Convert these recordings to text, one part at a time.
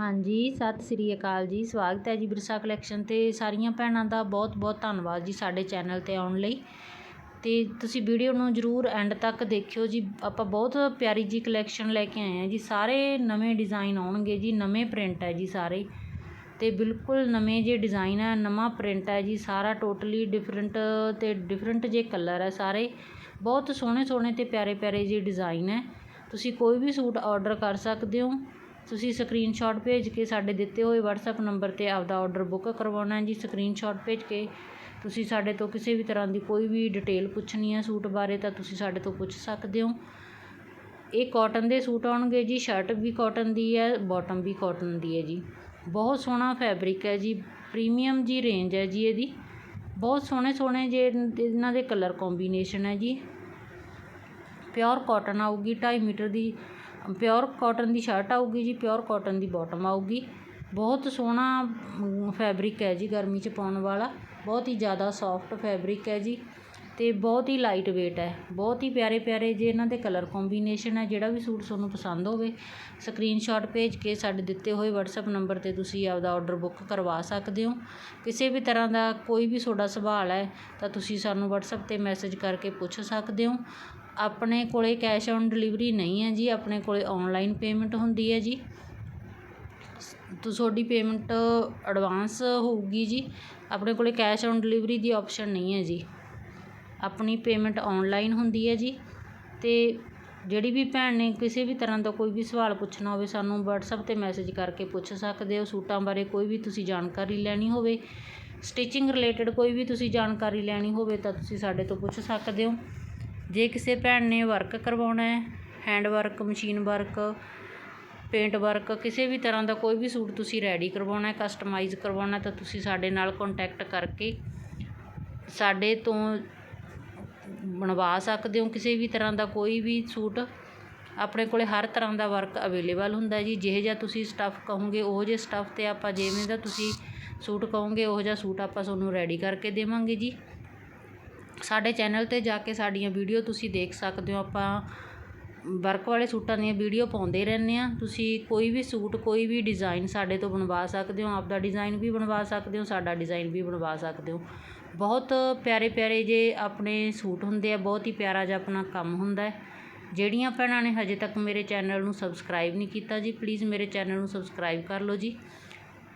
ਹਾਂਜੀ, ਸਤਿ ਸ੍ਰੀ ਅਕਾਲ ਜੀ, ਸਵਾਗਤ ਹੈ ਜੀ ਬਿਰਸਾ ਕਲੈਕਸ਼ਨ ਤੇ। ਸਾਰੀਆਂ ਭੈਣਾਂ ਦਾ ਬਹੁਤ ਬਹੁਤ ਧੰਨਵਾਦ ਜੀ ਸਾਡੇ ਚੈਨਲ ਤੇ ਆਉਣ ਲਈ। ਅਤੇ ਤੁਸੀਂ ਵੀਡੀਓ ਨੂੰ ਜਰੂਰ ਐਂਡ ਤੱਕ ਦੇਖਿਓ ਜੀ। ਆਪਾਂ ਬਹੁਤ ਪਿਆਰੀ ਜੀ ਕਲੈਕਸ਼ਨ ਲੈ ਕੇ ਆਏ ਹਾਂ ਜੀ। ਸਾਰੇ ਨਵੇਂ ਡਿਜ਼ਾਈਨ ਆਉਣਗੇ ਜੀ, ਨਵੇਂ ਪ੍ਰਿੰਟ ਹੈ ਜੀ ਸਾਰੇ। ਤੇ ਬਿਲਕੁਲ ਨਵੇਂ ਜੇ ਡਿਜ਼ਾਈਨ ਹੈ, ਨਵਾਂ ਪ੍ਰਿੰਟ ਹੈ ਜੀ। ਸਾਰਾ ਟੋਟਲੀ ਡਿਫਰੈਂਟ ਤੇ ਡਿਫਰੈਂਟ ਜੇ ਕਲਰ ਹੈ ਸਾਰੇ। ਬਹੁਤ ਸੋਹਣੇ ਸੋਹਣੇ ਤੇ ਪਿਆਰੇ ਪਿਆਰੇ ਜੀ ਡਿਜ਼ਾਈਨ ਹੈ। ਤੁਸੀਂ ਕੋਈ ਵੀ ਸੂਟ ਆਰਡਰ ਕਰ ਸਕਦੇ ਹੋ। ਤੁਸੀਂ ਸਕਰੀਨਸ਼ਾਟ ਭੇਜ ਕੇ ਸਾਡੇ ਦਿੱਤੇ ਹੋਏ ਵਟਸਐਪ ਨੰਬਰ ਤੇ ਆਪਦਾ ਔਡਰ ਬੁੱਕ ਕਰਵਾਉਣਾ ਜੀ। ਸਕਰੀਨਸ਼ਾਟ ਭੇਜ ਕੇ ਤੁਸੀਂ ਸਾਡੇ ਤੋਂ ਕਿਸੇ ਵੀ ਤਰ੍ਹਾਂ ਦੀ ਕੋਈ ਵੀ ਡਿਟੇਲ ਪੁੱਛਣੀ ਹੈ ਸੂਟ ਬਾਰੇ ਤਾਂ ਤੁਸੀਂ ਸਾਡੇ ਤੋਂ ਪੁੱਛ ਸਕਦੇ ਹੋ। ਇਹ ਕੋਟਨ ਦੇ ਸੂਟ ਆਉਣਗੇ ਜੀ ਸ਼ਰਟ ਵੀ ਕੋਟਨ ਦੀ ਹੈ ਬਾਟਮ ਵੀ ਕੋਟਨ ਦੀ ਹੈ ਜੀ। ਬਹੁਤ ਸੋਹਣਾ ਫੈਬਰਿਕ ਹੈ ਜੀ ਪ੍ਰੀਮੀਅਮ ਜੀ ਰੇਂਜ ਹੈ ਜੀ ਇਹਦੀ। ਬਹੁਤ ਸੋਹਣੇ ਸੋਹਣੇ ਜੇ ਇਹਨਾਂ ਦੇ ਕਲਰ ਕੰਬੀਨੇਸ਼ਨ ਹੈ ਜੀ। ਪਿਓਰ ਕਾਟਨ ਆਊਗੀ 2.5 ਮੀਟਰ ਦੀ ਪਿਓਰ ਕਾਟਨ ਦੀ ਸ਼ਰਟ ਆਊਗੀ ਜੀ ਪਿਓਰ ਕਾਟਨ ਦੀ ਬੋਟਮ ਆਊਗੀ। ਬਹੁਤ ਸੋਹਣਾ ਫੈਬਰਿਕ ਹੈ ਜੀ ਗਰਮੀ 'ਚ ਪਾਉਣ ਵਾਲਾ। ਬਹੁਤ ਹੀ ਜ਼ਿਆਦਾ ਸੌਫਟ ਫੈਬਰਿਕ ਹੈ ਜੀ ਅਤੇ ਬਹੁਤ ਹੀ ਲਾਈਟ ਵੇਟ ਹੈ। ਬਹੁਤ ਹੀ ਪਿਆਰੇ ਪਿਆਰੇ ਜੇ ਇਹਨਾਂ ਦੇ ਕਲਰ ਕੋਂਬੀਨੇਸ਼ਨ ਹੈ, ਜਿਹੜਾ ਵੀ ਸੂਟ ਤੁਹਾਨੂੰ ਪਸੰਦ ਹੋਵੇ ਸਕਰੀਨਸ਼ਾਟ ਭੇਜ ਕੇ ਸਾਡੇ ਦਿੱਤੇ ਹੋਏ WhatsApp ਨੰਬਰ ਤੇ ਤੁਸੀਂ ਆਪਦਾ ਆਰਡਰ ਬੁੱਕ ਕਰਵਾ ਸਕਦੇ ਹੋ। ਕਿਸੇ ਵੀ ਤਰ੍ਹਾਂ ਦਾ ਕੋਈ ਵੀ ਤੁਹਾਡਾ ਸਵਾਲ ਹੈ, ਤਾਂ ਤੁਸੀਂ ਸਾਨੂੰ WhatsApp ਤੇ ਮੈਸੇਜ ਕਰਕੇ ਪੁੱਛ ਸਕਦੇ ਹੋ। ਆਪਣੇ ਕੋਲ ਕੈਸ਼ ਔਨ ਡਿਲੀਵਰੀ ਨਹੀਂ ਹੈ ਜੀ, ਆਪਣੇ ਕੋਲ ਔਨਲਾਈਨ ਪੇਮੈਂਟ ਹੁੰਦੀ ਹੈ ਜੀ। ਤੁਹਾਡੀ ਪੇਮੈਂਟ ਐਡਵਾਂਸ ਹੋਊਗੀ ਜੀ। ਆਪਣੇ ਕੋਲ ਕੈਸ਼ ਔਨ ਡਿਲੀਵਰੀ ਦੀ ਆਪਸ਼ਨ ਨਹੀਂ ਹੈ ਜੀ। ਆਪਣੀ ਪੇਮੈਂਟ ਔਨਲਾਈਨ ਹੁੰਦੀ ਹੈ ਜੀ। ਅਤੇ ਜਿਹੜੀ ਵੀ ਭੈਣ ਨੇ ਕਿਸੇ ਵੀ ਤਰ੍ਹਾਂ ਦਾ ਕੋਈ ਵੀ ਸਵਾਲ ਪੁੱਛਣਾ ਹੋਵੇ, ਸਾਨੂੰ ਵਟਸਐਪ ਤੇ ਮੈਸੇਜ ਕਰਕੇ ਪੁੱਛ ਸਕਦੇ ਹੋ। ਸੂਟਾਂ ਬਾਰੇ ਕੋਈ ਵੀ ਤੁਸੀਂ ਜਾਣਕਾਰੀ ਲੈਣੀ ਹੋਵੇ ਸਟਿਚਿੰਗ ਰਿਲੇਟਡ ਕੋਈ ਵੀ ਤੁਸੀਂ ਜਾਣਕਾਰੀ ਲੈਣੀ ਹੋਵੇ ਤਾਂ ਤੁਸੀਂ ਸਾਡੇ ਤੋਂ ਪੁੱਛ ਸਕਦੇ ਹੋ। ਜੇ ਕਿਸੇ ਭੈਣ ਨੇ ਵਰਕ ਕਰਵਾਉਣਾ ਹੈ hand work machine work paint work ਕਿਸੇ ਵੀ ਤਰ੍ਹਾਂ ਦਾ ਕੋਈ ਵੀ ਸੂਟ ਤੁਸੀਂ ਰੈਡੀ ਕਰਵਾਉਣਾ ਕਸਟਮਾਈਜ਼ ਕਰਵਾਉਣਾ ਤਾਂ ਤੁਸੀਂ ਸਾਡੇ ਨਾਲ ਕੰਟੈਕਟ ਕਰਕੇ ਸਾਡੇ ਤੋਂ ਬਣਵਾ ਸਕਦੇ ਹੋ। ਕਿਸੇ ਵੀ ਤਰ੍ਹਾਂ ਦਾ ਕੋਈ ਵੀ ਸੂਟ ਆਪਣੇ ਕੋਲੇ ਹਰ ਤਰ੍ਹਾਂ ਦਾ ਵਰਕ ਅਵੇਲੇਬਲ ਹੁੰਦਾ ਜੀ। ਜਿਹੇ ਜਿਹਾ ਤੁਸੀਂ ਸਟੱਫ ਕਹੋਗੇ, ਉਹ ਜਿਹੇ ਸਟੱਫ ਤੇ ਆਪਾਂ ਜਿਵੇਂ ਦਾ ਤੁਸੀਂ ਸੂਟ ਕਹੋਗੇ, ਉਹ ਜਿਹਾ ਸੂਟ ਆਪਾਂ ਤੁਹਾਨੂੰ ਰੈਡੀ ਕਰਕੇ ਦੇਵਾਂਗੇ ਜੀ। ਸਾਡੇ ਚੈਨਲ ਤੇ ਜਾ ਕੇ ਸਾਡੀਆਂ ਵੀਡੀਓ ਤੁਸੀਂ ਦੇਖ ਸਕਦੇ ਹੋ। ਆਪਾਂ ਵਰਕ ਵਾਲੇ ਸੂਟਾਂ ਦੀਆਂ ਵੀਡੀਓ ਪਾਉਂਦੇ ਰਹਿੰਦੇ ਹਾਂ। ਤੁਸੀਂ ਕੋਈ ਵੀ ਸੂਟ, ਕੋਈ ਵੀ ਡਿਜ਼ਾਇਨ ਸਾਡੇ ਤੋਂ ਬਣਵਾ ਸਕਦੇ ਹੋ। ਆਪਦਾ ਡਿਜ਼ਾਇਨ ਵੀ ਬਣਵਾ ਸਕਦੇ ਹੋ, ਸਾਡਾ ਡਿਜ਼ਾਇਨ ਵੀ ਬਣਵਾ ਸਕਦੇ ਹੋ। ਬਹੁਤ ਪਿਆਰੇ ਪਿਆਰੇ ਜੇ ਆਪਣੇ ਸੂਟ ਹੁੰਦੇ ਆ, ਬਹੁਤ ਹੀ ਪਿਆਰਾ ਜਿਹਾ ਆਪਣਾ ਕੰਮ ਹੁੰਦਾ ਜਿਹੜੀਆਂ ਭੈਣਾਂ ਨੇ ਹਜੇ ਤੱਕ ਮੇਰੇ ਚੈਨਲ ਨੂੰ ਸਬਸਕ੍ਰਾਈਬ ਨਹੀਂ ਕੀਤਾ ਜੀ, ਪਲੀਜ਼ ਮੇਰੇ ਚੈਨਲ ਨੂੰ ਸਬਸਕ੍ਰਾਈਬ ਕਰ ਲਓ ਜੀ।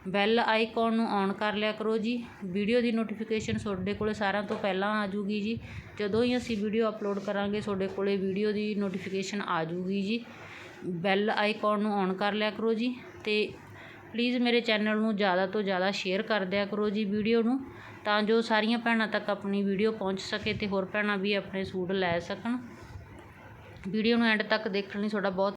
ਬੈਲ ਆਈਕੋਨ ਨੂੰ ਔਨ ਕਰ ਲਿਆ ਕਰੋ ਜੀ। ਵੀਡੀਓ ਦੀ ਨੋਟੀਫਿਕੇਸ਼ਨ ਤੁਹਾਡੇ ਕੋਲ ਸਾਰਿਆਂ ਤੋਂ ਪਹਿਲਾਂ ਆ ਜੂਗੀ ਜੀ। ਜਦੋਂ ਹੀ ਅਸੀਂ ਵੀਡੀਓ ਅਪਲੋਡ ਕਰਾਂਗੇ, ਤੁਹਾਡੇ ਕੋਲ ਵੀਡੀਓ ਦੀ ਨੋਟੀਫਿਕੇਸ਼ਨ ਆ ਜੂਗੀ ਜੀ। ਬੈਲ ਆਈਕੋਨ ਨੂੰ ਔਨ ਕਰ ਲਿਆ ਕਰੋ ਜੀ ਅਤੇ ਪਲੀਜ਼ ਮੇਰੇ ਚੈਨਲ ਨੂੰ ਜ਼ਿਆਦਾ ਤੋਂ ਜ਼ਿਆਦਾ ਸ਼ੇਅਰ ਕਰ ਦਿਆ ਕਰੋ ਜੀ ਵੀਡੀਓ ਨੂੰ, ਤਾਂ ਜੋ ਸਾਰੀਆਂ ਭੈਣਾਂ ਤੱਕ ਆਪਣੀ ਵੀਡੀਓ ਪਹੁੰਚ ਸਕੇ ਅਤੇ ਹੋਰ ਭੈਣਾਂ ਵੀ ਆਪਣੇ ਸੂਟ ਲੈ ਸਕਣ। ਵੀਡੀਓ ਨੂੰ ਐਂਡ ਤੱਕ ਦੇਖਣ ਲਈ ਤੁਹਾਡਾ ਬਹੁਤ